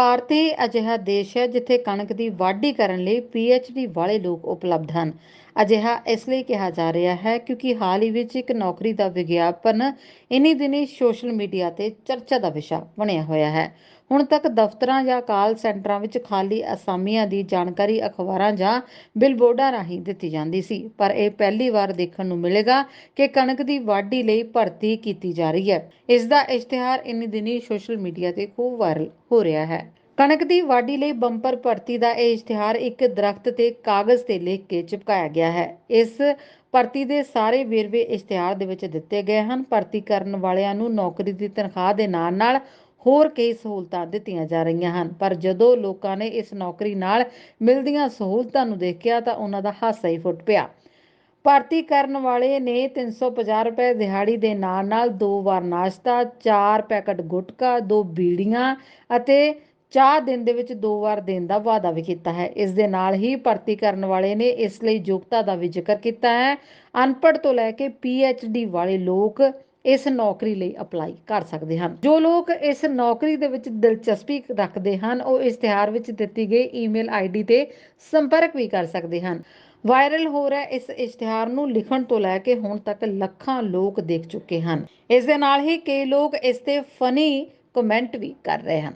ਭਾਰਤ ਹੀ ਅਜਿਹਾ ਦੇਸ਼ ਹੈ ਜਿੱਥੇ ਕਣਕ ਦੀ ਵਾਢੀ ਕਰਨ ਲਈ ਡੀ ਵਾਲੇ ਲੋਕ ਉਪਲਬਧ ਹਨ। ਅਜਿਹਾ ਇਸ ਲਈ ਕਿਹਾ ਜਾ ਰਿਹਾ ਹੈ ਕਿਉਂਕਿ ਹਾਲ ਹੀ ਵਿੱਚ ਇੱਕ ਨੌਕਰੀ ਦਾ ਵਿਗਿਆਪਨ ਇਨੀ ਦਿਨੀ ਸੋਸ਼ਲ ਮੀਡੀਆ ਤੇ ਚਰਚਾ ਦਾ ਵਿਸ਼ਾ ਬਣਿਆ ਹੋਇਆ ਹੈ। ਹੁਣ ਤੱਕ ਦਫ਼ਤਰਾਂ ਜਾਂ ਕਾਲ ਸੈਂਟਰਾਂ ਵਿੱਚ ਖਾਲੀ ਅਸਾਮੀਆਂ ਦੀ ਜਾਣਕਾਰੀ ਅਖਬਾਰਾਂ ਜਾਂ ਬਿਲਬੋਰਡਾਂ ਰਾਹੀਂ ਦਿੱਤੀ ਜਾਂਦੀ ਸੀ, ਪਰ ਇਹ ਪਹਿਲੀ ਵਾਰ ਦੇਖਣ ਨੂੰ ਮਿਲੇਗਾ ਕਿ ਕਣਕ ਦੀ ਵਾਢੀ ਲਈ ਭਰਤੀ ਕੀਤੀ ਜਾ ਰਹੀ ਹੈ। ਇਸ ਦਾ ਇਸ਼ਤਿਹਾਰ ਇਨੀ ਦਿਨੀ ਸੋਸ਼ਲ ਮੀਡੀਆ ਤੇ ਖੂਬ ਵਾਇਰਲ ਹੋ ਰਿਹਾ ਹੈ। ਕਣਕ ਦੀ ਵਾਢੀ ਲਈ ਬੰਪਰ ਭਰਤੀ ਦਾ ਇਹ ਇਸ਼ਤਿਹਾਰ ਇੱਕ ਦਰਖਤ ਤੇ ਕਾਗਜ਼ ਤੇ ਲਿਖ ਕੇ ਚਿਪਕਾਇਆ ਗਿਆ ਹੈ। ਇਸ ਭਰਤੀ ਦੇ ਸਾਰੇ ਵੇਰਵੇ ਇਸ਼ਤਿਹਾਰ ਦੇ ਵਿੱਚ ਦਿੱਤੇ ਗਏ ਹਨ। ਭਰਤੀ ਕਰਨ ਵਾਲਿਆਂ ਨੂੰ ਨੌਕਰੀ ਦੀ ਤਨਖਾਹ ਦੇ ਨਾਲ ਨਾਲ ਹੋਰ ਕਈ ਸਹੂਲਤਾਂ ਦਿੱਤੀਆਂ ਜਾ ਰਹੀਆਂ ਹਨ। ਪਰ ਜਦੋਂ ਲੋਕਾਂ ਨੇ ਇਸ ਨੌਕਰੀ ਨਾਲ ਮਿਲਦੀਆਂ ਸਹੂਲਤਾਂ ਨੂੰ ਦੇਖਿਆ ਤਾਂ ਉਹਨਾਂ ਦਾ ਹਾਸਾ ਹੀ ਫੁੱਟ ਪਿਆ। ਭਰਤੀ ਕਰਨ ਵਾਲੇ ਨੇ 350 ਰੁਪਏ ਦਿਹਾੜੀ ਦੇ ਨਾਲ ਨਾਲ ਦੋ ਵਾਰ ਨਾਸ਼ਤਾ, ਚਾਰ ਪੈਕਟ ਗੁਟਕਾ, ਦੋ ਬੀੜੀਆਂ ਅਤੇ ਚਾਹ ਦਿਨ ਦੇ ਵਿੱਚ ਦੋ ਵਾਰ ਦੇਣ ਦਾ ਵਾਅਦਾ ਵੀ ਕੀਤਾ ਹੈ। ਇਸ ਦੇ ਨਾਲ ਹੀ ਭਰਤੀ ਕਰਨ ਵਾਲੇ ਨੇ ਇਸ ਲਈ ਯੋਗਤਾ ਦਾ ਵੀ ਜ਼ਿਕਰ ਕੀਤਾ ਹੈ। ਅਨਪੜ੍ਹ ਤੋਂ ਲੈ ਕੇ ਡੀ ਵਾਲੇ ਲੋਕ ਇਸ ਨੌਕਰੀ ਲਈ ਅਪਲਾਈ ਕਰ ਸਕਦੇ ਹਨ। ਜੋ ਲੋਕ ਇਸ ਨੌਕਰੀ ਦੇ ਵਿੱਚ ਦਿਲਚਸਪੀ ਰੱਖਦੇ ਹਨ, ਉਹ ਇਸ਼ਤਿਹਾਰ ਵਿੱਚ ਦਿੱਤੀ ਗਈ ਈਮੇਲ ਆਈਡੀ ਤੇ ਸੰਪਰਕ ਵੀ ਕਰ ਸਕਦੇ ਹਨ। ਵਾਇਰਲ ਹੋ ਰਿਹਾ ਇਸ ਇਸ਼ਤਿਹਾਰ ਨੂੰ ਲਿਖਣ ਤੋਂ ਲੈ ਕੇ ਹੁਣ ਤੱਕ ਲੱਖਾਂ ਲੋਕ ਦੇਖ ਚੁੱਕੇ ਹਨ। ਇਸ ਦੇ ਨਾਲ ਹੀ ਕਈ ਲੋਕ ਇਸ ਤੇ ਫਨੀ ਕਮੈਂਟ ਵੀ ਕਰ ਰਹੇ ਹਨ।